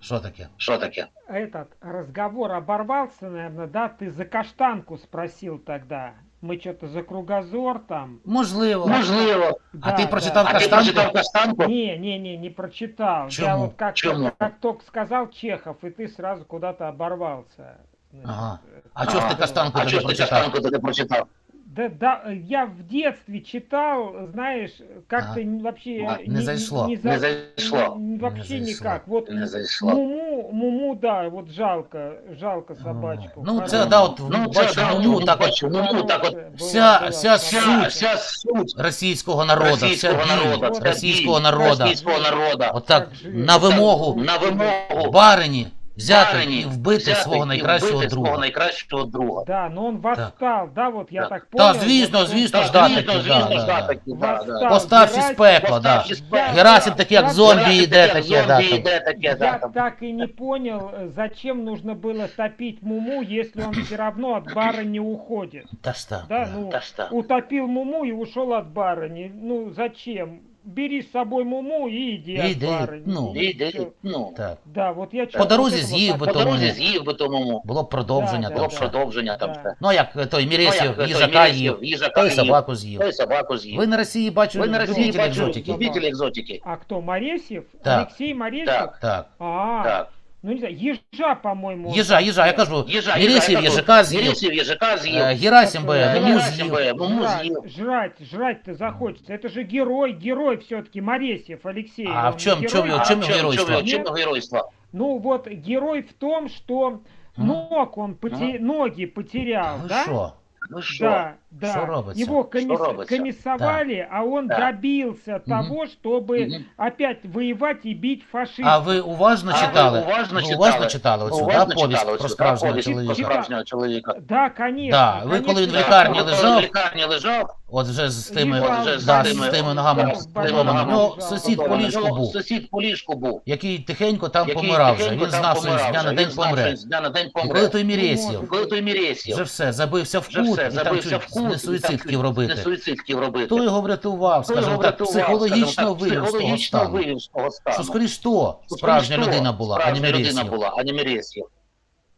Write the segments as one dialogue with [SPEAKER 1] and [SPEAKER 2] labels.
[SPEAKER 1] Що таке?
[SPEAKER 2] Що таке?
[SPEAKER 3] Этот разговор оборвался, наверное, да? Ты за каштанку спросил тогда. Мы что-то за кругозор там.
[SPEAKER 1] Можливо.
[SPEAKER 2] Можливо.
[SPEAKER 1] А
[SPEAKER 3] Да,
[SPEAKER 1] ти
[SPEAKER 3] да.
[SPEAKER 1] прочитав
[SPEAKER 2] А ти
[SPEAKER 1] каштанку?
[SPEAKER 2] прочитав каштанку?
[SPEAKER 3] Не, не, не, не прочитал. Я
[SPEAKER 1] Чему?
[SPEAKER 3] вот как,
[SPEAKER 2] Чему?
[SPEAKER 3] как только сказал Чехов, и ты сразу куда-то оборвался. Значит,
[SPEAKER 1] Ага.
[SPEAKER 3] э,
[SPEAKER 1] А чого ж ти каштанку
[SPEAKER 2] А
[SPEAKER 1] тоді
[SPEAKER 2] ти
[SPEAKER 1] прочитав?
[SPEAKER 2] каштанку тоді прочитав?
[SPEAKER 3] Да, да, я в детстве читал, знаешь, как-то
[SPEAKER 1] А,
[SPEAKER 3] вообще
[SPEAKER 2] а,
[SPEAKER 1] не зашло.
[SPEAKER 3] не,
[SPEAKER 2] Не
[SPEAKER 3] за-
[SPEAKER 2] зайшло.
[SPEAKER 3] вообще
[SPEAKER 1] Не зашло.
[SPEAKER 3] никак. Вот
[SPEAKER 2] Не зайшло.
[SPEAKER 3] Муму, Муму, да, вот жалко, жалко собачку.
[SPEAKER 1] Ну, це, да, от,
[SPEAKER 2] Ну,
[SPEAKER 1] бачиш,
[SPEAKER 2] це, да,
[SPEAKER 1] ну, так
[SPEAKER 2] бачиш, ну, так от,
[SPEAKER 1] вся-
[SPEAKER 3] була
[SPEAKER 1] вся
[SPEAKER 2] Вся, вся суть
[SPEAKER 1] російського народу, вся
[SPEAKER 2] російського
[SPEAKER 1] біль
[SPEAKER 2] народу, вся
[SPEAKER 1] російського народу.
[SPEAKER 2] російського народу.
[SPEAKER 1] Отак, на вимогу
[SPEAKER 2] на вимогу
[SPEAKER 1] барині взяти
[SPEAKER 2] барині
[SPEAKER 1] і вбити
[SPEAKER 2] взяти
[SPEAKER 1] свого
[SPEAKER 2] і
[SPEAKER 1] найкращого
[SPEAKER 2] вбити свого
[SPEAKER 1] друга.
[SPEAKER 2] найкращого друга.
[SPEAKER 3] Да, но он восстал, да, вот я
[SPEAKER 2] Да.
[SPEAKER 3] так понял.
[SPEAKER 1] Та, звісно,
[SPEAKER 3] вот он
[SPEAKER 1] звісно,
[SPEAKER 2] Та,
[SPEAKER 1] ж, да,
[SPEAKER 2] звісно,
[SPEAKER 1] такі,
[SPEAKER 2] звісно,
[SPEAKER 1] да,
[SPEAKER 2] ж,
[SPEAKER 1] да,
[SPEAKER 2] да,
[SPEAKER 1] да.
[SPEAKER 2] такі, да,
[SPEAKER 3] восстал.
[SPEAKER 2] да.
[SPEAKER 1] Постався з
[SPEAKER 3] Герасим-
[SPEAKER 1] пекла, да.
[SPEAKER 2] Постався з пекла.
[SPEAKER 1] Герасим такий, як
[SPEAKER 3] Я-
[SPEAKER 1] зомбі
[SPEAKER 2] Герасим
[SPEAKER 1] йде
[SPEAKER 2] такий,
[SPEAKER 1] таке,
[SPEAKER 2] як
[SPEAKER 1] да,
[SPEAKER 2] зомбі
[SPEAKER 1] там.
[SPEAKER 2] йде таке,
[SPEAKER 3] Я
[SPEAKER 2] да, там.
[SPEAKER 3] так и не понял, э, зачем нужно было топить Муму, если он все равно от бара не уходит.
[SPEAKER 1] Та ж так,
[SPEAKER 3] Да,
[SPEAKER 1] да.
[SPEAKER 3] ну,
[SPEAKER 2] Та ж так.
[SPEAKER 3] утопил Муму и ушел от барыни. Ну, зачем? Бери с собой Муму и иди
[SPEAKER 1] Иди,
[SPEAKER 3] от барыни.
[SPEAKER 1] ну.
[SPEAKER 3] И
[SPEAKER 2] Іди,
[SPEAKER 3] всё.
[SPEAKER 2] ну,
[SPEAKER 1] Так.
[SPEAKER 3] Да, вот я
[SPEAKER 1] По
[SPEAKER 3] чё-
[SPEAKER 1] дорозі
[SPEAKER 3] вот это
[SPEAKER 1] з'їв
[SPEAKER 3] вот
[SPEAKER 1] би
[SPEAKER 3] так-
[SPEAKER 2] по
[SPEAKER 1] тому.
[SPEAKER 2] дорозі з'їв би тому.
[SPEAKER 1] Було б продовження
[SPEAKER 3] Да,
[SPEAKER 2] Було
[SPEAKER 1] там
[SPEAKER 2] б
[SPEAKER 1] все.
[SPEAKER 2] продовження там
[SPEAKER 3] Да.
[SPEAKER 2] все.
[SPEAKER 1] Ну як той
[SPEAKER 2] Ну,
[SPEAKER 1] Мірєсів
[SPEAKER 2] як той
[SPEAKER 1] їжака
[SPEAKER 2] Мірєсів
[SPEAKER 1] їв,
[SPEAKER 2] їжака
[SPEAKER 1] той
[SPEAKER 2] їв,
[SPEAKER 1] собаку з'їв.
[SPEAKER 2] Той собаку з'їв.
[SPEAKER 1] Ви на Росії бачу
[SPEAKER 2] Ви на Росії
[SPEAKER 1] любителі
[SPEAKER 2] бачили
[SPEAKER 1] екзотики.
[SPEAKER 2] любителі екзотики.
[SPEAKER 3] А кто, Моресьев?
[SPEAKER 1] Так.
[SPEAKER 3] Алексей Моресьев?
[SPEAKER 2] Так.
[SPEAKER 1] Так.
[SPEAKER 3] А,
[SPEAKER 2] Так.
[SPEAKER 3] ну не знаю, ежа, по-моему. он
[SPEAKER 1] Їжа, їжа, я
[SPEAKER 3] хотел.
[SPEAKER 1] кажу,
[SPEAKER 2] Їжа,
[SPEAKER 1] Мірєсів
[SPEAKER 2] їжа,
[SPEAKER 1] їжака з'їв,
[SPEAKER 2] Мірєсів їжака з'їв.
[SPEAKER 1] е, Герасим би
[SPEAKER 3] Так,
[SPEAKER 1] муму
[SPEAKER 2] Герасим
[SPEAKER 1] з'їв.
[SPEAKER 2] би муму
[SPEAKER 3] Жрать,
[SPEAKER 2] з'їв.
[SPEAKER 3] жрать, жрать-то захочется. Это же герой, герой все-таки, Моресьев Алексей.
[SPEAKER 1] А
[SPEAKER 3] Он
[SPEAKER 1] в чём-
[SPEAKER 3] герой.
[SPEAKER 1] чём его-
[SPEAKER 2] А
[SPEAKER 1] чим
[SPEAKER 2] в
[SPEAKER 1] його
[SPEAKER 2] чому-
[SPEAKER 1] геройство?
[SPEAKER 2] чому- чому геройство?
[SPEAKER 3] Ну вот герой в том, что
[SPEAKER 1] М?
[SPEAKER 3] ног он поте- ноги потерял,
[SPEAKER 1] Ви
[SPEAKER 3] да?
[SPEAKER 1] що?
[SPEAKER 2] Ну що?
[SPEAKER 3] Да, Да.
[SPEAKER 1] Что робится?
[SPEAKER 3] Его комис-
[SPEAKER 2] Что робится?
[SPEAKER 3] комиссовали, а он
[SPEAKER 2] Да.
[SPEAKER 3] добился того, чтобы
[SPEAKER 2] Мгм.
[SPEAKER 3] опять воевать и бить фашистов.
[SPEAKER 1] А ви уважно
[SPEAKER 2] А ви
[SPEAKER 1] читали?
[SPEAKER 2] уважно
[SPEAKER 1] Ви
[SPEAKER 2] читали?
[SPEAKER 1] уважно читали оцю, да,
[SPEAKER 2] Уважно
[SPEAKER 1] повість
[SPEAKER 2] читали
[SPEAKER 1] про
[SPEAKER 2] оцю,
[SPEAKER 1] справжнього
[SPEAKER 2] повість
[SPEAKER 1] чоловіка?
[SPEAKER 2] Справжнього чоловіка.
[SPEAKER 3] Да, конечно.
[SPEAKER 1] Да, ви коли він в лікарні лежав,
[SPEAKER 2] в лікарні лежав,
[SPEAKER 1] От вже з тими,
[SPEAKER 3] Лежав,
[SPEAKER 1] да,
[SPEAKER 2] з
[SPEAKER 1] з
[SPEAKER 2] тими-
[SPEAKER 1] тими ногами
[SPEAKER 3] да, з тими
[SPEAKER 1] поломаними.
[SPEAKER 2] ногами
[SPEAKER 1] Ну,
[SPEAKER 3] лежав.
[SPEAKER 1] сусід по ліжку був,
[SPEAKER 2] Сусід по ліжку був.
[SPEAKER 1] який тихенько там
[SPEAKER 2] який
[SPEAKER 1] помирав вже.
[SPEAKER 2] тихенько
[SPEAKER 1] Він
[SPEAKER 2] там
[SPEAKER 1] знав, що він з
[SPEAKER 2] помирав
[SPEAKER 1] дня на день
[SPEAKER 2] Він знав, що
[SPEAKER 1] помре.
[SPEAKER 2] він з дня на день
[SPEAKER 1] І коли той Мірєсів
[SPEAKER 2] Коли той Мірєсів
[SPEAKER 1] вже все, забився в
[SPEAKER 2] вже
[SPEAKER 1] кут
[SPEAKER 2] все,
[SPEAKER 1] і там
[SPEAKER 2] забився в
[SPEAKER 1] чуть
[SPEAKER 2] кут,
[SPEAKER 1] не
[SPEAKER 2] і там
[SPEAKER 1] суїцид
[SPEAKER 2] чуть
[SPEAKER 1] хотів
[SPEAKER 2] Не
[SPEAKER 1] робити.
[SPEAKER 2] суїцид хотів робити.
[SPEAKER 1] Хто його врятував, скажімо так,
[SPEAKER 2] врятував,
[SPEAKER 1] психологічно вивів з того стану. Що скоріш то справжня людина була, а не
[SPEAKER 2] людина була, а не Мірєсів.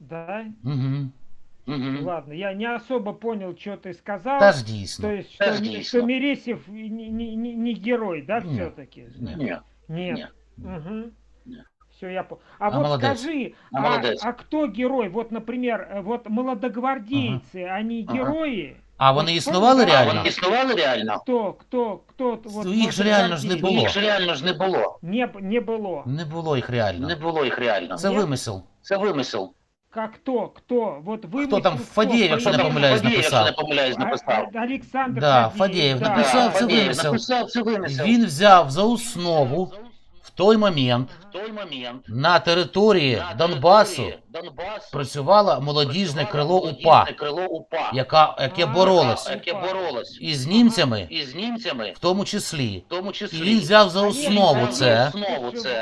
[SPEAKER 3] Да?
[SPEAKER 1] Угу.
[SPEAKER 2] Мгм.
[SPEAKER 3] Ладно, я не особо понял, что ты сказал.
[SPEAKER 1] Та ж
[SPEAKER 3] То есть, что,
[SPEAKER 2] дійсно.
[SPEAKER 3] что Мересев не, не- не- не герой, да,
[SPEAKER 1] Не,
[SPEAKER 3] все-таки?
[SPEAKER 1] не.
[SPEAKER 2] Ні.
[SPEAKER 3] Нет.
[SPEAKER 2] Не.
[SPEAKER 3] Угу.
[SPEAKER 2] Не.
[SPEAKER 3] Все, я понял. А,
[SPEAKER 1] А
[SPEAKER 3] вот
[SPEAKER 1] молодец.
[SPEAKER 3] скажи,
[SPEAKER 2] А
[SPEAKER 3] а,
[SPEAKER 2] молодец.
[SPEAKER 3] а кто герой? Вот, например, э, вот молодогвардейцы, они
[SPEAKER 2] Ага.
[SPEAKER 3] герои?
[SPEAKER 1] А вони
[SPEAKER 3] От
[SPEAKER 1] існували
[SPEAKER 3] помните,
[SPEAKER 2] А
[SPEAKER 1] реально?
[SPEAKER 2] вони існували реально?
[SPEAKER 3] Кто, кто, кто? Вот,
[SPEAKER 1] Їх ж реально ж не
[SPEAKER 3] молодогвардейцы?
[SPEAKER 1] було.
[SPEAKER 2] Їх ж реально ж не було.
[SPEAKER 3] Не, б- не было.
[SPEAKER 1] Не було їх реально.
[SPEAKER 2] Не було їх реально.
[SPEAKER 1] Це
[SPEAKER 3] Ні?
[SPEAKER 1] вимисел.
[SPEAKER 2] Це вимисел.
[SPEAKER 3] Как кто? Кто? Вот вы
[SPEAKER 1] Хто там, Фадєєв, якщо не
[SPEAKER 2] Хто там
[SPEAKER 1] помиляюсь,
[SPEAKER 2] Фадієв,
[SPEAKER 1] написав?
[SPEAKER 2] Якщо не помиляюсь, написав.
[SPEAKER 3] Александр
[SPEAKER 1] Да,
[SPEAKER 3] Фадеев,
[SPEAKER 1] Фадеев
[SPEAKER 3] да.
[SPEAKER 1] написав, це
[SPEAKER 2] Фадієв
[SPEAKER 1] вимисел.
[SPEAKER 2] Написав, це вимисел.
[SPEAKER 1] Він взяв за основу в той момент
[SPEAKER 2] В той момент
[SPEAKER 1] на території
[SPEAKER 2] на
[SPEAKER 1] Донбасу
[SPEAKER 2] території Донбасу
[SPEAKER 1] працювало молодіжне крило УПА,
[SPEAKER 2] крило УПА,
[SPEAKER 1] яка, яке боролось із німцями,
[SPEAKER 2] із німцями,
[SPEAKER 1] в тому числі.
[SPEAKER 2] в тому
[SPEAKER 1] І він взяв за основу це.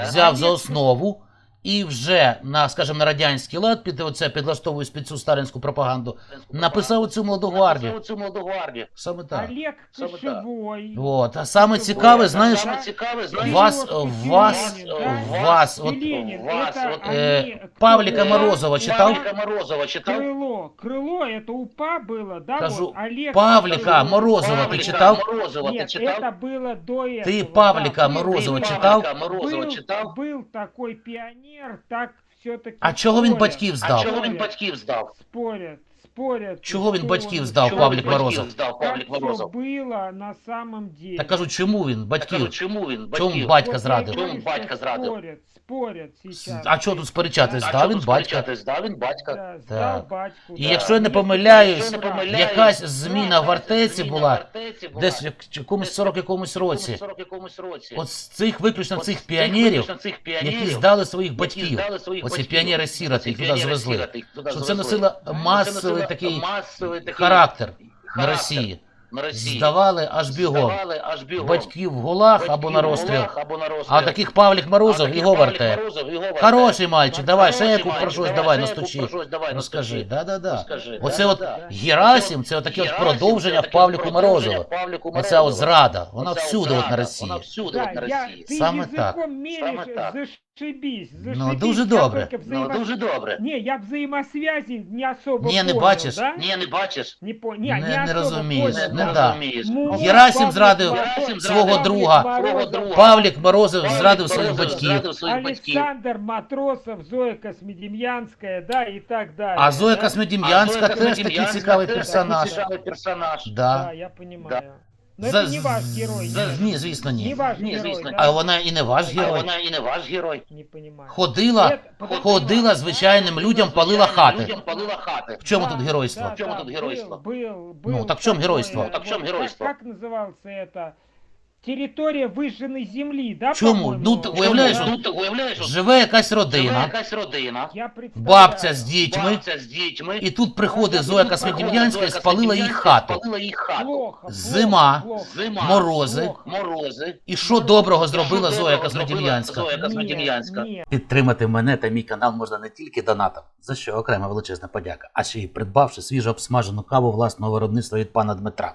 [SPEAKER 1] взяв за основу і вже на, скажімо, на радянський лад, під оце підлаштовуючи під цю сталінську пропаганду, написав цю молоду гвардію.
[SPEAKER 2] Написав цю молоду гвардію.
[SPEAKER 1] Саме так.
[SPEAKER 3] Олег
[SPEAKER 2] Саме так.
[SPEAKER 3] Кошевой.
[SPEAKER 1] От. А саме цікаве, знаєш,
[SPEAKER 2] Саме цікаве, знаєш,
[SPEAKER 1] вас,
[SPEAKER 3] Березки,
[SPEAKER 1] вас,
[SPEAKER 3] Ленин, да?
[SPEAKER 1] вас,
[SPEAKER 3] И
[SPEAKER 1] от,
[SPEAKER 3] Ленин,
[SPEAKER 2] вас,
[SPEAKER 3] это
[SPEAKER 2] вот,
[SPEAKER 3] они-
[SPEAKER 1] э,
[SPEAKER 3] кто
[SPEAKER 1] Павлика
[SPEAKER 3] было?
[SPEAKER 1] Морозова читал?
[SPEAKER 2] Павліка Морозова читав?
[SPEAKER 3] Крыло. Крыло это УПА было, да?
[SPEAKER 1] Кажу,
[SPEAKER 3] вот, Олег
[SPEAKER 1] Павлика
[SPEAKER 3] Крыло.
[SPEAKER 1] Морозова ти
[SPEAKER 2] Павліка
[SPEAKER 1] читав?
[SPEAKER 2] Морозова ти
[SPEAKER 3] Нет,
[SPEAKER 2] читав?
[SPEAKER 3] это было до этого.
[SPEAKER 1] Ти
[SPEAKER 3] да,
[SPEAKER 1] Павлика
[SPEAKER 3] был-
[SPEAKER 1] Морозова
[SPEAKER 3] был-
[SPEAKER 1] читав?
[SPEAKER 2] Павліка Морозова
[SPEAKER 3] был,
[SPEAKER 2] читав?
[SPEAKER 3] был такой пионер, так все-таки
[SPEAKER 1] А чого він батьків
[SPEAKER 2] А
[SPEAKER 1] здав?
[SPEAKER 2] чого він батьків здав?
[SPEAKER 3] Спорять, спорять.
[SPEAKER 1] Чого він батьків здав, Павлік Морозов?
[SPEAKER 2] Батьків здав Павлік Морозов.
[SPEAKER 3] было на самом деле.
[SPEAKER 1] Так кажу, чому він
[SPEAKER 2] кажу,
[SPEAKER 1] батьків?
[SPEAKER 2] чому він
[SPEAKER 1] Чому батька зрадив?
[SPEAKER 2] Чому батька зрадив?
[SPEAKER 3] Спорят, спорят сейчас.
[SPEAKER 1] А чого тут сперечатись?
[SPEAKER 2] А
[SPEAKER 1] Здав він
[SPEAKER 2] тут
[SPEAKER 1] батька.
[SPEAKER 2] сперечатись? Здав він батька.
[SPEAKER 3] Да,
[SPEAKER 1] Так.
[SPEAKER 3] батьку.
[SPEAKER 1] І
[SPEAKER 3] да.
[SPEAKER 1] якщо я не помиляюсь,
[SPEAKER 2] не помиляюсь,
[SPEAKER 1] якась зміна в артеці
[SPEAKER 2] Зміна
[SPEAKER 1] була
[SPEAKER 2] артеці була
[SPEAKER 1] десь в як- якомусь 40 якомусь році.
[SPEAKER 2] 40 якомусь році.
[SPEAKER 1] От з цих виключно
[SPEAKER 2] От
[SPEAKER 1] цих піонерів,
[SPEAKER 2] виключно цих піонерів,
[SPEAKER 1] які здали своїх
[SPEAKER 2] які
[SPEAKER 1] батьків.
[SPEAKER 2] здали своїх
[SPEAKER 1] Оці
[SPEAKER 2] батьків.
[SPEAKER 1] піонери-сіроти, їх туди звезли. Що це
[SPEAKER 2] звезли.
[SPEAKER 1] носило масовий такий характер на Росії.
[SPEAKER 2] На Росії.
[SPEAKER 1] Здавали аж бігом.
[SPEAKER 2] Здавали аж бігом.
[SPEAKER 1] Батьків в гулах
[SPEAKER 2] Батьків
[SPEAKER 1] або на розстріл.
[SPEAKER 2] або на розстріл.
[SPEAKER 1] А таких Павлік Морозов його верте. Хороший мальчик, давай, ще яку про щось
[SPEAKER 2] давай,
[SPEAKER 1] настучи.
[SPEAKER 2] щось давай
[SPEAKER 1] Розкажи,
[SPEAKER 2] настучи.
[SPEAKER 1] да-да-да.
[SPEAKER 2] Розкажи,
[SPEAKER 1] Оце от. Герасим, це отаке от продовження
[SPEAKER 2] таке
[SPEAKER 1] Павліку.
[SPEAKER 2] Павліку
[SPEAKER 1] Оця от зрада, вона
[SPEAKER 2] от
[SPEAKER 1] всюди от на
[SPEAKER 2] зрада,
[SPEAKER 1] Росії.
[SPEAKER 2] Вона всюди от на Росії.
[SPEAKER 1] Саме так.
[SPEAKER 2] Саме так.
[SPEAKER 3] За Зашибись,
[SPEAKER 1] Ну,
[SPEAKER 3] зашибись.
[SPEAKER 1] дуже
[SPEAKER 3] Я
[SPEAKER 1] добре.
[SPEAKER 3] только
[SPEAKER 2] Ну, дуже добре.
[SPEAKER 3] Не, я взаимосвязи не особо
[SPEAKER 1] Не, не
[SPEAKER 3] понял,
[SPEAKER 1] бачиш?
[SPEAKER 3] да?
[SPEAKER 2] Ні, не бачиш.
[SPEAKER 3] Не, по... не,
[SPEAKER 1] Не-
[SPEAKER 3] не,
[SPEAKER 1] не розумієш,
[SPEAKER 3] понял,
[SPEAKER 1] не
[SPEAKER 3] да.
[SPEAKER 2] розумієш.
[SPEAKER 3] Ну,
[SPEAKER 1] Герасим зрадив
[SPEAKER 3] Морозов-
[SPEAKER 2] свого
[SPEAKER 3] Павлик
[SPEAKER 1] друга.
[SPEAKER 2] Друга.
[SPEAKER 1] Павлік Морозов зрадив своїх батьків.
[SPEAKER 2] зрадив своїх батьків.
[SPEAKER 3] Александр Матросов, Зоя Космедемьянская, да, и так далее.
[SPEAKER 1] А Зоя
[SPEAKER 3] да?
[SPEAKER 1] Космодем'янська
[SPEAKER 2] А Зоя
[SPEAKER 1] теж такий цікавий персонаж.
[SPEAKER 2] Цікавий персонаж.
[SPEAKER 3] Да,
[SPEAKER 1] Да.
[SPEAKER 3] я.
[SPEAKER 2] Да.
[SPEAKER 3] Но
[SPEAKER 1] За-
[SPEAKER 3] это не ваш герой.
[SPEAKER 1] за-
[SPEAKER 3] нет.
[SPEAKER 1] Ні, звісно,
[SPEAKER 3] Не
[SPEAKER 1] ні.
[SPEAKER 3] ваш
[SPEAKER 2] Ні,
[SPEAKER 3] герой,
[SPEAKER 2] звісно.
[SPEAKER 3] да?
[SPEAKER 1] А вона і не ваш
[SPEAKER 2] А
[SPEAKER 1] герой.
[SPEAKER 2] вона і не ваш герой.
[SPEAKER 3] Не понимаю.
[SPEAKER 1] Ходила,
[SPEAKER 3] Это- подожди,
[SPEAKER 1] ходила
[SPEAKER 3] Иван,
[SPEAKER 1] звичайним людям, палила хати.
[SPEAKER 2] Людям палила хати.
[SPEAKER 1] В чому
[SPEAKER 3] Да,
[SPEAKER 1] тут геройство?
[SPEAKER 3] да,
[SPEAKER 2] В чому
[SPEAKER 3] да,
[SPEAKER 2] тут геройство?
[SPEAKER 3] Был, был,
[SPEAKER 1] Ну,
[SPEAKER 3] был
[SPEAKER 1] так в чому
[SPEAKER 3] такое,
[SPEAKER 1] геройство?
[SPEAKER 2] Так в чому
[SPEAKER 3] вот,
[SPEAKER 2] геройство?
[SPEAKER 3] Как, как назывался это? Территория выжженной земли, да?
[SPEAKER 1] Чому? Ну, ти уявляєш, от
[SPEAKER 2] Ну, ти уявляєш, от
[SPEAKER 1] Живе якась
[SPEAKER 2] живе
[SPEAKER 1] родина,
[SPEAKER 2] якась родина,
[SPEAKER 3] Я представляю.
[SPEAKER 1] бабця з дітьми,
[SPEAKER 2] бабця з дітьми,
[SPEAKER 1] і тут приходить Зоя Космодем'янська і спалила їх хату.
[SPEAKER 2] Спалила їх хату.
[SPEAKER 3] Плохо,
[SPEAKER 1] Зима.
[SPEAKER 3] плохо.
[SPEAKER 2] Зима,
[SPEAKER 1] Морози.
[SPEAKER 3] Плохо.
[SPEAKER 2] морози.
[SPEAKER 1] І що доброго зробила
[SPEAKER 2] Що
[SPEAKER 1] Зоя Космодем'янська?
[SPEAKER 2] Зоя Космодем'янська.
[SPEAKER 1] Підтримати мене та мій канал можна не тільки донатом, за що окрема величезна подяка, а ще й придбавши свіжо обсмажену каву власного виробництва від пана Дмитра.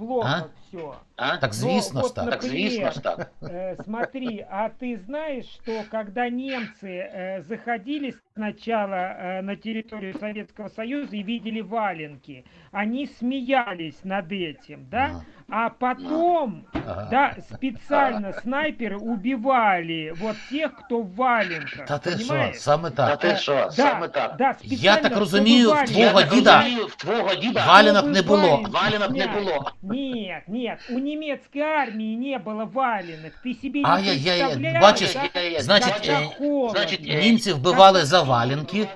[SPEAKER 3] Это плохо
[SPEAKER 1] А?
[SPEAKER 3] все.
[SPEAKER 2] А?
[SPEAKER 1] Так звісно
[SPEAKER 3] вот
[SPEAKER 1] ж так.
[SPEAKER 2] Так звісно ж так.
[SPEAKER 3] Э, смотри, а ты знаешь, что когда немцы э, заходили сначала э, на территорию Советского Союза и видели валенки, они смеялись над этим, да?
[SPEAKER 1] Ага.
[SPEAKER 3] А потом,
[SPEAKER 1] Ага.
[SPEAKER 3] да, специально снайперы убивали вот тех, кто в валенках.
[SPEAKER 1] Та ти що,
[SPEAKER 3] понимаешь?
[SPEAKER 1] саме
[SPEAKER 2] Та
[SPEAKER 1] так.
[SPEAKER 2] ти що,
[SPEAKER 3] Да,
[SPEAKER 2] саме так.
[SPEAKER 3] да,
[SPEAKER 1] Я так
[SPEAKER 3] специально,
[SPEAKER 1] розумію,
[SPEAKER 3] чтобы
[SPEAKER 1] в
[SPEAKER 3] валенки-
[SPEAKER 1] твого
[SPEAKER 2] Я так
[SPEAKER 1] діда
[SPEAKER 2] розумію, в твого діда
[SPEAKER 1] Валенок
[SPEAKER 3] чтобы
[SPEAKER 1] не було.
[SPEAKER 3] валенки
[SPEAKER 2] Валенок не
[SPEAKER 3] сняли.
[SPEAKER 2] було.
[SPEAKER 3] Нет, нет, у немецкой армии не было валенок. Ты себе не
[SPEAKER 1] Ай-яй-яй,
[SPEAKER 3] представляешь,
[SPEAKER 1] бачиш,
[SPEAKER 3] да?
[SPEAKER 2] Значить,
[SPEAKER 3] Когда
[SPEAKER 1] е,
[SPEAKER 3] холодно.
[SPEAKER 2] значить, е,
[SPEAKER 1] німці вбивали за валенки,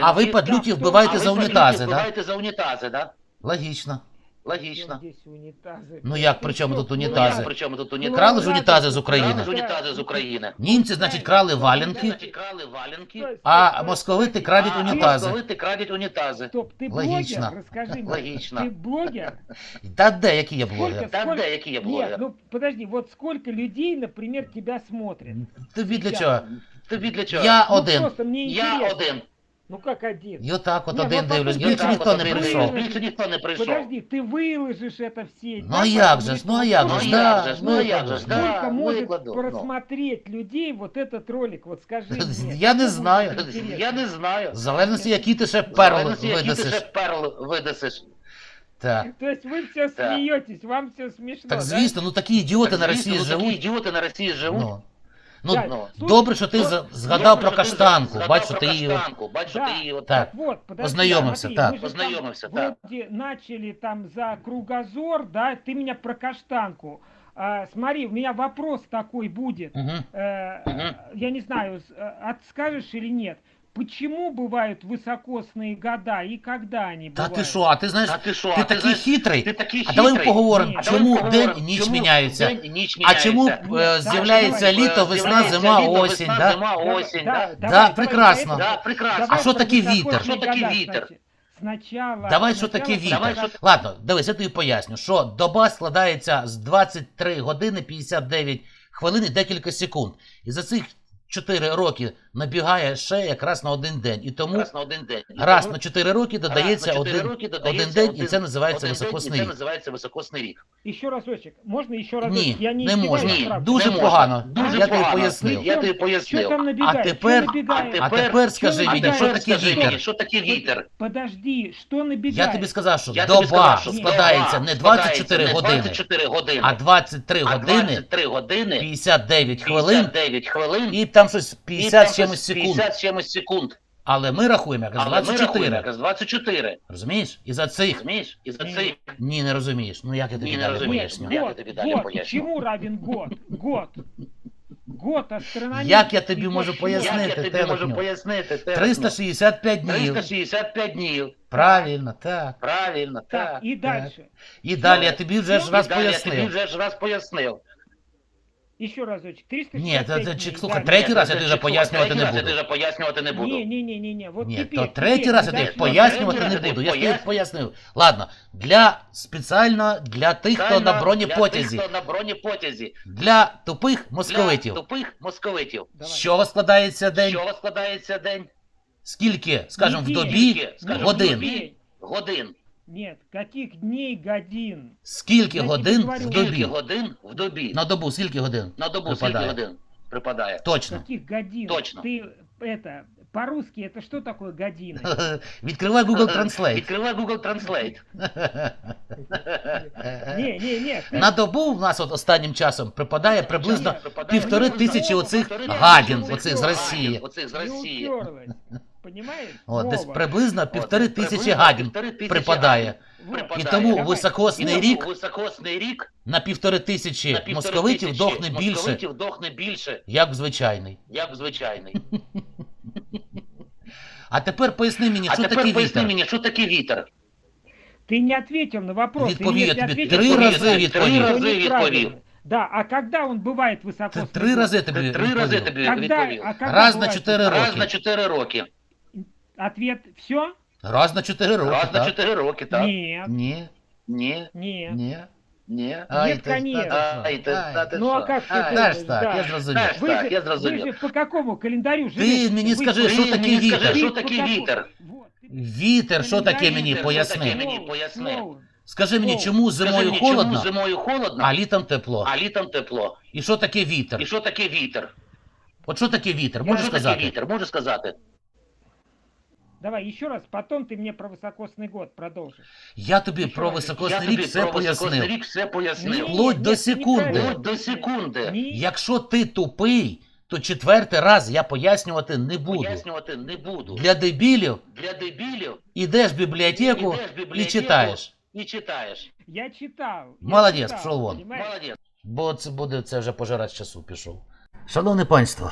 [SPEAKER 1] а ви
[SPEAKER 3] под
[SPEAKER 1] вбиваєте за
[SPEAKER 2] унитазы,
[SPEAKER 1] унітази,
[SPEAKER 2] подлюті
[SPEAKER 1] да?
[SPEAKER 2] Логично. за унітази, да?
[SPEAKER 1] Логічно.
[SPEAKER 2] Логічно.
[SPEAKER 3] Здесь унитазы.
[SPEAKER 1] Ну як,
[SPEAKER 3] Ты
[SPEAKER 1] при чому
[SPEAKER 3] что,
[SPEAKER 1] тут
[SPEAKER 2] Ну,
[SPEAKER 1] унітази?
[SPEAKER 2] як, при чому тут унітази?
[SPEAKER 1] Крали ж унітази з України.
[SPEAKER 2] Крали ж унітази з України.
[SPEAKER 1] Німці, значить, крали валенки,
[SPEAKER 2] Значить, крали валенки,
[SPEAKER 3] Стой,
[SPEAKER 1] а
[SPEAKER 3] стой, стой,
[SPEAKER 1] московити
[SPEAKER 3] стой.
[SPEAKER 1] крадуть
[SPEAKER 2] а
[SPEAKER 1] унітази.
[SPEAKER 2] московити крадуть унітази.
[SPEAKER 3] Стоп, ты
[SPEAKER 1] Логично.
[SPEAKER 3] блогер? Расскажи мне.
[SPEAKER 2] Логично.
[SPEAKER 3] Ты блогер?
[SPEAKER 1] Та де, який я
[SPEAKER 3] Сколько-
[SPEAKER 1] блогер?
[SPEAKER 2] Та
[SPEAKER 3] Сколько-
[SPEAKER 2] де, які є
[SPEAKER 3] Нет,
[SPEAKER 2] блогер?
[SPEAKER 3] ну подожди, вот сколько людей, например, тебя смотрят?
[SPEAKER 1] Тобі для
[SPEAKER 3] Я-
[SPEAKER 1] чого?
[SPEAKER 2] Тобі для чого?
[SPEAKER 1] Я
[SPEAKER 3] Ну,
[SPEAKER 1] один.
[SPEAKER 3] просто мне
[SPEAKER 2] Я
[SPEAKER 3] интересно.
[SPEAKER 2] один.
[SPEAKER 3] Ну как один?
[SPEAKER 1] І отак от
[SPEAKER 3] Ні, ну,
[SPEAKER 1] один
[SPEAKER 3] так
[SPEAKER 1] дивлюсь.
[SPEAKER 3] от
[SPEAKER 1] Більше
[SPEAKER 3] так
[SPEAKER 1] ніхто
[SPEAKER 2] от
[SPEAKER 1] не
[SPEAKER 2] один
[SPEAKER 1] прийшов.
[SPEAKER 2] дивлюсь. Більше ніхто не прийшов.
[SPEAKER 3] Подожди, ты выложишь это в сеть.
[SPEAKER 1] Ну,
[SPEAKER 3] да,
[SPEAKER 1] а як
[SPEAKER 3] потом
[SPEAKER 1] же ж, ну, а як
[SPEAKER 3] рекламируешь?
[SPEAKER 1] же ж,
[SPEAKER 2] Ну,
[SPEAKER 1] да,
[SPEAKER 2] як же ж, ну, як же ж, да.
[SPEAKER 3] Сколько может
[SPEAKER 2] викладу, ну.
[SPEAKER 3] просмотреть людей вот этот ролик? Вот скажи мне.
[SPEAKER 1] Я не
[SPEAKER 3] Кому
[SPEAKER 1] знаю.
[SPEAKER 3] будет интересно?
[SPEAKER 2] Я не знаю.
[SPEAKER 1] В залежності, які ти ще
[SPEAKER 2] В
[SPEAKER 1] перли
[SPEAKER 2] залежності, які ти ще
[SPEAKER 1] видасиш.
[SPEAKER 2] перл видасиш.
[SPEAKER 1] Так.
[SPEAKER 3] То есть вы все
[SPEAKER 2] Да.
[SPEAKER 3] смеетесь, вам все смешно,
[SPEAKER 1] Так
[SPEAKER 3] да?
[SPEAKER 1] звісно, ну такі ідіоти на
[SPEAKER 2] Так, звісно,
[SPEAKER 1] Росії
[SPEAKER 2] ну, Такі
[SPEAKER 1] живуть.
[SPEAKER 2] ідіоти на Росії живуть.
[SPEAKER 1] Ну. Ну,
[SPEAKER 3] Да,
[SPEAKER 2] Ну,
[SPEAKER 3] слушай,
[SPEAKER 1] добре, що ти
[SPEAKER 3] вот-
[SPEAKER 1] за- згадав
[SPEAKER 2] Добре,
[SPEAKER 1] про
[SPEAKER 2] що ти
[SPEAKER 1] каштанку.
[SPEAKER 2] згадав
[SPEAKER 1] Бачу,
[SPEAKER 2] про
[SPEAKER 1] ти її.
[SPEAKER 2] каштанку. Бачу,
[SPEAKER 3] Да.
[SPEAKER 2] ти її от
[SPEAKER 1] Так.
[SPEAKER 3] Так вот, подожди,
[SPEAKER 1] Познайомився,
[SPEAKER 3] смотри,
[SPEAKER 1] так.
[SPEAKER 3] мы же там
[SPEAKER 2] Познайомився, так.
[SPEAKER 3] Вроде начали там за кругозор, да, ты меня про каштанку. А, смотри, у меня вопрос такой будет.
[SPEAKER 1] Угу.
[SPEAKER 3] Э,
[SPEAKER 2] Мгм.
[SPEAKER 3] Я не знаю, с- э, отскажешь или нет. Почему бывают высокосные года и когда они
[SPEAKER 1] Та
[SPEAKER 3] бывают?
[SPEAKER 1] ти що, а ти знаєш,
[SPEAKER 2] А ти що?
[SPEAKER 1] ти
[SPEAKER 2] а
[SPEAKER 1] такий
[SPEAKER 2] знаєш,
[SPEAKER 1] хитрий.
[SPEAKER 2] Ти такий
[SPEAKER 1] А давай ми
[SPEAKER 2] хитрий.
[SPEAKER 1] поговоримо,
[SPEAKER 3] Ні,
[SPEAKER 2] А давай
[SPEAKER 1] чому
[SPEAKER 2] поговоримо,
[SPEAKER 1] день і ніч
[SPEAKER 2] чому
[SPEAKER 1] міняються.
[SPEAKER 2] День і ніч
[SPEAKER 1] А чому
[SPEAKER 2] міняються.
[SPEAKER 1] е,
[SPEAKER 3] Ні,
[SPEAKER 1] з'являється
[SPEAKER 3] давай,
[SPEAKER 1] літо,
[SPEAKER 2] Е,
[SPEAKER 1] весна,
[SPEAKER 2] з'являється
[SPEAKER 1] зима,
[SPEAKER 2] літо,
[SPEAKER 1] осінь,
[SPEAKER 2] весна,
[SPEAKER 1] да?
[SPEAKER 2] зима, осінь, да?
[SPEAKER 1] Да, прекрасно.
[SPEAKER 2] Да, прекрасно.
[SPEAKER 1] А що таке вітер?
[SPEAKER 2] Що таке вітер?
[SPEAKER 3] Сначала.
[SPEAKER 1] Давай, що
[SPEAKER 3] сначала
[SPEAKER 1] таке вітер?
[SPEAKER 2] Давай, що-
[SPEAKER 1] Ладно, дивись, я тобі поясню, що доба складається з 23 години 59 хвилин і декілька секунд. І за цих 4 роки набігає ще якраз на один день. І тому
[SPEAKER 2] Раз на один день. І
[SPEAKER 1] раз
[SPEAKER 2] тому
[SPEAKER 1] на 4 роки
[SPEAKER 2] раз
[SPEAKER 1] додається
[SPEAKER 2] на 4
[SPEAKER 1] один,
[SPEAKER 2] роки
[SPEAKER 1] один
[SPEAKER 2] день,
[SPEAKER 1] день, і це називається
[SPEAKER 2] один день,
[SPEAKER 1] високосний
[SPEAKER 2] і це називається високосний рік.
[SPEAKER 3] І Еще разочек. і ще раз?
[SPEAKER 1] Ні,
[SPEAKER 3] Я не,
[SPEAKER 1] не можна.
[SPEAKER 2] Ні.
[SPEAKER 1] Дуже
[SPEAKER 2] не можна. Дуже
[SPEAKER 1] я тобі
[SPEAKER 2] погано.
[SPEAKER 1] пояснив.
[SPEAKER 2] Я тобі пояснив.
[SPEAKER 3] там набегает?
[SPEAKER 1] А тепер-
[SPEAKER 3] набегает?
[SPEAKER 1] А
[SPEAKER 2] тепер-
[SPEAKER 1] скажи мені,
[SPEAKER 3] набігає?
[SPEAKER 1] що таке вітер?
[SPEAKER 2] що таке вітер?
[SPEAKER 3] Подожди, что набегает?
[SPEAKER 1] Я тобі сказав, що
[SPEAKER 2] Я тобі
[SPEAKER 1] доба
[SPEAKER 2] сказав, що
[SPEAKER 1] складається
[SPEAKER 2] доба
[SPEAKER 1] не 24
[SPEAKER 2] складається не
[SPEAKER 1] години,
[SPEAKER 2] 24 години,
[SPEAKER 1] а 23
[SPEAKER 2] а
[SPEAKER 1] години
[SPEAKER 2] 23 години
[SPEAKER 1] 59 хвилин
[SPEAKER 2] 59 хвилин
[SPEAKER 1] і там щось
[SPEAKER 2] і
[SPEAKER 1] 50 з чимось секунд.
[SPEAKER 2] 50 з чимось секунд.
[SPEAKER 1] Але ми рахуємо як
[SPEAKER 2] Але ми рахуємо
[SPEAKER 1] 24.
[SPEAKER 2] як з 24.
[SPEAKER 1] Розумієш? І за цих
[SPEAKER 2] Розумієш? І за
[SPEAKER 3] Ні.
[SPEAKER 1] ні, не розумієш. Ну як я тобі
[SPEAKER 2] Ні, не
[SPEAKER 1] далі
[SPEAKER 2] розумієш.
[SPEAKER 1] поясню?
[SPEAKER 2] Я
[SPEAKER 3] год,
[SPEAKER 2] тобі далі
[SPEAKER 3] год.
[SPEAKER 2] поясню.
[SPEAKER 3] Чему равен год? Год. Астрономический.
[SPEAKER 1] Як я тобі можу пояснити?
[SPEAKER 2] Як я тобі
[SPEAKER 1] телепню.
[SPEAKER 2] можу пояснити? Телепню?
[SPEAKER 1] 365 днів.
[SPEAKER 2] 365 днів.
[SPEAKER 1] Правильно, так.
[SPEAKER 2] Правильно,
[SPEAKER 3] Так,
[SPEAKER 2] так.
[SPEAKER 3] і далі.
[SPEAKER 1] І далі я тобі вже ж раз
[SPEAKER 2] І далі я тобі
[SPEAKER 1] пояснив.
[SPEAKER 2] вже ж раз пояснив.
[SPEAKER 3] Еще разочек. 365
[SPEAKER 1] Ні, та- та,
[SPEAKER 3] дней, да,
[SPEAKER 1] слухай,
[SPEAKER 3] да.
[SPEAKER 1] третій раз я
[SPEAKER 2] слухай,
[SPEAKER 1] пояснювати не
[SPEAKER 2] раз Я
[SPEAKER 1] буду.
[SPEAKER 2] тобі пояснювати не буду.
[SPEAKER 3] Не, не, не. Вот
[SPEAKER 1] Ні,
[SPEAKER 3] теперь,
[SPEAKER 1] то третій раз я тобі
[SPEAKER 3] дальше.
[SPEAKER 1] пояснювати не
[SPEAKER 2] я
[SPEAKER 1] буду. Я
[SPEAKER 2] тобі
[SPEAKER 1] тобі пояснив. Ладно, для спеціально для тих, хто на бронепотязі,
[SPEAKER 2] Для тих, хто на бронепотязі.
[SPEAKER 1] для тупих
[SPEAKER 2] Для
[SPEAKER 1] московитів.
[SPEAKER 2] тупих московитів.
[SPEAKER 3] Давай.
[SPEAKER 1] З чого складається
[SPEAKER 2] З
[SPEAKER 1] день?
[SPEAKER 2] чого складається день?
[SPEAKER 1] Скільки, скажімо, в
[SPEAKER 3] Неділі.
[SPEAKER 1] добі
[SPEAKER 2] Скільки, скажімо,
[SPEAKER 1] годин?
[SPEAKER 2] в добі? Годин.
[SPEAKER 3] Нет, каких дней, годин?
[SPEAKER 1] Скільки
[SPEAKER 3] Я тобі
[SPEAKER 1] годин
[SPEAKER 3] говорю.
[SPEAKER 1] в
[SPEAKER 2] Скільки
[SPEAKER 1] добі?
[SPEAKER 2] годин в добі?
[SPEAKER 1] На добу скільки годин?
[SPEAKER 2] На добу скільки
[SPEAKER 1] припадає?
[SPEAKER 2] годин припадає?
[SPEAKER 1] Точно.
[SPEAKER 3] Каких годин?
[SPEAKER 2] Точно.
[SPEAKER 3] Ты это по-русски это что такое годины?
[SPEAKER 1] Відкривай Google Translate.
[SPEAKER 2] Відкривай Google Translate.
[SPEAKER 3] Не, не, не. ты-
[SPEAKER 1] На добу в нас от останнім часом припадає приблизно
[SPEAKER 2] Припадає
[SPEAKER 1] півтори
[SPEAKER 3] Ну,
[SPEAKER 1] тисячі
[SPEAKER 3] ну,
[SPEAKER 1] оцих
[SPEAKER 2] півтори
[SPEAKER 1] гадін,
[SPEAKER 2] тисячі
[SPEAKER 1] оцих з
[SPEAKER 2] гадін,
[SPEAKER 1] Росії.
[SPEAKER 2] Оцих з
[SPEAKER 3] не
[SPEAKER 2] Росії.
[SPEAKER 3] уперлась. Понимаешь?
[SPEAKER 1] От, десь
[SPEAKER 3] Вова.
[SPEAKER 1] приблизно півтори
[SPEAKER 2] От,
[SPEAKER 1] тисячі
[SPEAKER 2] приблизно
[SPEAKER 1] гадін
[SPEAKER 2] півтори тисячі
[SPEAKER 1] припадає.
[SPEAKER 2] гадін
[SPEAKER 3] Вот.
[SPEAKER 2] припадає.
[SPEAKER 1] І тому
[SPEAKER 3] Давай.
[SPEAKER 1] високосний
[SPEAKER 2] І
[SPEAKER 1] рік
[SPEAKER 2] тому Високосний рік
[SPEAKER 1] на півтори тисячі
[SPEAKER 2] на півтори
[SPEAKER 1] московитів
[SPEAKER 2] тисячі
[SPEAKER 1] дохне більше,
[SPEAKER 2] московитів дохне більше,
[SPEAKER 1] як звичайний.
[SPEAKER 2] як звичайний.
[SPEAKER 1] А тепер поясни мені,
[SPEAKER 2] А
[SPEAKER 1] що
[SPEAKER 2] тепер
[SPEAKER 1] таке
[SPEAKER 2] поясни
[SPEAKER 1] вітер?
[SPEAKER 2] мені, що таке вітер?
[SPEAKER 3] Ты не ответил на вопрос. Ты
[SPEAKER 1] Відповів,
[SPEAKER 3] если
[SPEAKER 1] я тобі
[SPEAKER 3] ответил,
[SPEAKER 1] три
[SPEAKER 3] то
[SPEAKER 1] рази
[SPEAKER 3] неправильно.
[SPEAKER 1] відповів.
[SPEAKER 3] То
[SPEAKER 2] Три рази
[SPEAKER 3] неправильно.
[SPEAKER 2] відповів.
[SPEAKER 3] Да, а когда он бывает высоко?
[SPEAKER 1] Три рази тобі
[SPEAKER 2] Три рази
[SPEAKER 1] відповів.
[SPEAKER 2] тобі
[SPEAKER 3] Когда,
[SPEAKER 2] відповів.
[SPEAKER 3] а когда
[SPEAKER 1] Раз на
[SPEAKER 3] бывает
[SPEAKER 1] чотири
[SPEAKER 3] высоко?
[SPEAKER 1] роки.
[SPEAKER 3] Ответ все?
[SPEAKER 1] Раз на чотири роки,
[SPEAKER 2] Раз на
[SPEAKER 1] так?
[SPEAKER 2] чотири роки, так?
[SPEAKER 3] Нет,
[SPEAKER 1] Ні,
[SPEAKER 2] Ні,
[SPEAKER 3] нет.
[SPEAKER 1] ні.
[SPEAKER 2] ні.
[SPEAKER 1] Ай,
[SPEAKER 3] Нет,
[SPEAKER 1] ти-
[SPEAKER 3] конечно.
[SPEAKER 1] та-
[SPEAKER 2] Ай, ти-
[SPEAKER 1] ай.
[SPEAKER 2] та ти
[SPEAKER 3] Ну а
[SPEAKER 2] що?
[SPEAKER 3] как
[SPEAKER 2] Ай,
[SPEAKER 3] ты
[SPEAKER 1] Теж
[SPEAKER 3] думаешь,
[SPEAKER 1] так,
[SPEAKER 3] да.
[SPEAKER 1] я зрозумів.
[SPEAKER 2] Теж
[SPEAKER 3] Вы
[SPEAKER 2] так,
[SPEAKER 3] же,
[SPEAKER 2] я
[SPEAKER 3] вы
[SPEAKER 2] зрозумів.
[SPEAKER 3] же по какому календарю
[SPEAKER 1] Ти
[SPEAKER 3] живете?
[SPEAKER 1] мені
[SPEAKER 3] Вы-
[SPEAKER 1] скажи,
[SPEAKER 2] Ти
[SPEAKER 1] що таке
[SPEAKER 2] мені скажи,
[SPEAKER 1] вітер?
[SPEAKER 2] що
[SPEAKER 3] Вы по
[SPEAKER 2] таке
[SPEAKER 3] какому-
[SPEAKER 2] вітер?
[SPEAKER 3] Вот, ты-
[SPEAKER 1] Вітер, що таке
[SPEAKER 3] Календарі
[SPEAKER 1] мені
[SPEAKER 2] Вітер, що
[SPEAKER 1] поясни?
[SPEAKER 2] таке мені
[SPEAKER 3] Слово,
[SPEAKER 2] поясни.
[SPEAKER 3] слово.
[SPEAKER 1] Скажи мені,
[SPEAKER 3] Слово.
[SPEAKER 1] чому
[SPEAKER 2] Скажи
[SPEAKER 1] зимою
[SPEAKER 2] мені, чому
[SPEAKER 1] холодно,
[SPEAKER 2] зимою холодно,
[SPEAKER 1] а літом тепло?
[SPEAKER 2] а літом тепло?
[SPEAKER 1] І що таке вітер?
[SPEAKER 2] І що таке вітер?
[SPEAKER 1] От що таке вітер?
[SPEAKER 3] Я
[SPEAKER 1] Можеш
[SPEAKER 2] Що таке
[SPEAKER 1] сказати?
[SPEAKER 2] вітер? Можеш сказати?
[SPEAKER 3] Давай еще раз, потом ты мне про высокосный год продолжишь.
[SPEAKER 1] Я тобі
[SPEAKER 3] Що
[SPEAKER 1] про
[SPEAKER 3] ви?
[SPEAKER 2] Я
[SPEAKER 1] високосний
[SPEAKER 2] тобі
[SPEAKER 1] рік все
[SPEAKER 2] про високосний
[SPEAKER 1] пояснив.
[SPEAKER 2] рік все пояснив.
[SPEAKER 3] Ні,
[SPEAKER 1] Вплоть
[SPEAKER 3] ні,
[SPEAKER 1] до
[SPEAKER 3] ти
[SPEAKER 1] секунди.
[SPEAKER 3] неправильно.
[SPEAKER 2] Вплоть до секунди.
[SPEAKER 3] Ні.
[SPEAKER 1] Якщо ти тупий, то четвертий раз я пояснювати не буду.
[SPEAKER 2] Пояснювати не буду.
[SPEAKER 1] Для дебілів
[SPEAKER 2] Для дебілів
[SPEAKER 1] ідеш в бібліотеку
[SPEAKER 2] ідеш в
[SPEAKER 1] і
[SPEAKER 2] бібліотеку
[SPEAKER 1] читаєш.
[SPEAKER 2] і читаєш.
[SPEAKER 3] Я читал. я
[SPEAKER 1] Молодец,
[SPEAKER 3] читал,
[SPEAKER 1] пошел вон.
[SPEAKER 3] понимаешь?
[SPEAKER 2] Молодець.
[SPEAKER 1] Бо це буде це вже пожирать часу пішов. Шановне панство,